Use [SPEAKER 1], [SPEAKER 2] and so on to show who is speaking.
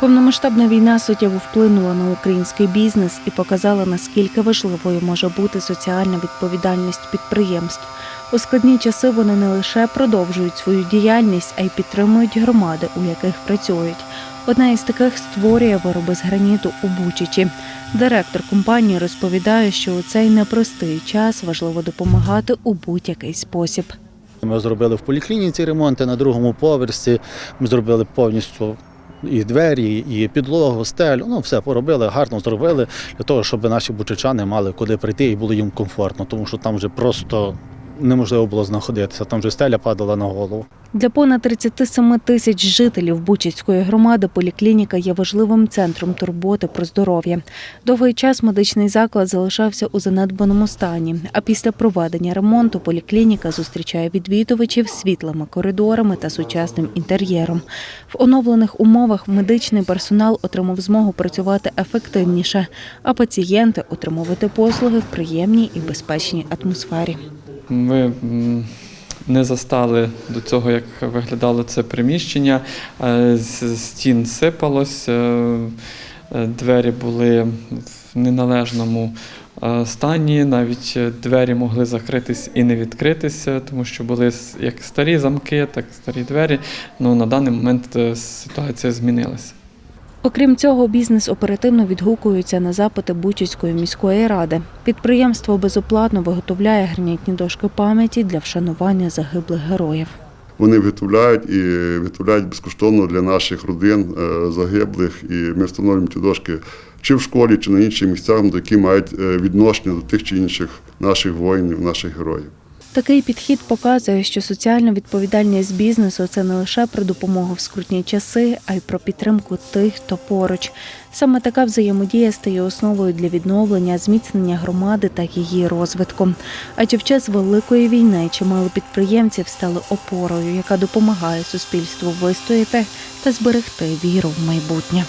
[SPEAKER 1] Повномасштабна війна суттєво вплинула на український бізнес і показала, наскільки важливою може бути соціальна відповідальність підприємств. У складні часи вони не лише продовжують свою діяльність, а й підтримують громади, у яких працюють. Одна із таких створює вироби з граніту у Бучичі. Директор компанії розповідає, що у цей непростий час важливо допомагати у будь-який спосіб.
[SPEAKER 2] Ми зробили в поліклініці ремонти на другому поверсі. Ми зробили повністю і двері, і підлогу, стелю. Ну, все поробили, гарно зробили для того, щоб наші бучачани мали куди прийти і було їм комфортно, тому що там вже просто неможливо було знаходитися. Там вже стеля падала на голову.
[SPEAKER 1] Для понад 37 тисяч жителів Бучицької громади поліклініка є важливим центром турботи про здоров'я. Довгий час медичний заклад залишався у занедбаному стані. А після проведення ремонту поліклініка зустрічає відвідувачів світлими коридорами та сучасним інтер'єром. В оновлених умовах медичний персонал отримав змогу працювати ефективніше, а пацієнти отримувати послуги в приємній і безпечній атмосфері.
[SPEAKER 3] Ми не застали до цього, як виглядало це приміщення. Е, З стін сипалось, е, е, двері були в неналежному стані, навіть двері могли закритись і не відкритися, тому що були як старі замки, так і старі двері. Ну, на даний момент ситуація змінилася.
[SPEAKER 1] Окрім цього, бізнес оперативно відгукується на запити Бучицької міської ради. Підприємство безоплатно виготовляє гранітні дошки пам'яті для вшанування загиблих героїв.
[SPEAKER 4] Вони виготовляють і виготовляють безкоштовно для наших родин е, загиблих. І ми встановлюємо ці дошки чи в школі, чи на інших місцях, які мають е, відношення до тих чи інших наших воїнів, наших героїв.
[SPEAKER 1] Такий підхід показує, що соціальна відповідальність бізнесу це не лише про допомогу в скрутні часи, а й про підтримку тих, хто поруч. Саме така взаємодія стає основою для відновлення, зміцнення громади та її розвитку. Адже в час великої війни чимало підприємців стали опорою, яка допомагає суспільству вистояти та зберегти віру в майбутнє.